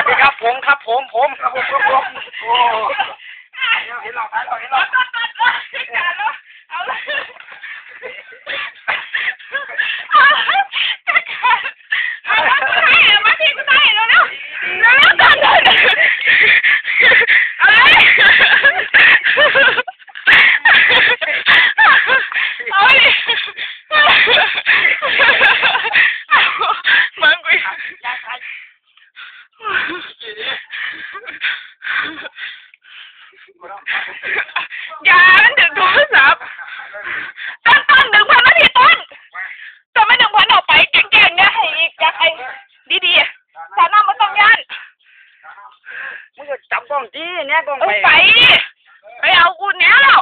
วัสดีครับผมครับผมผมครับผมครับผมโอ้เห็นหรอกเห็นหลอกเห็นหรตัอก อย่ามันถึงโทรศัพท์ต้นต้งหนึ่งพันนาทีต้นต้นไม่หนึ่งพันออกไปเก่งๆเนี่ยให้อีกอยากไอ้ดีๆสาน้ำมันต้องยันมึงก็จับกล้องดีเนี่ยกล้องไปไปไปเอากูเนี้ยแล้ว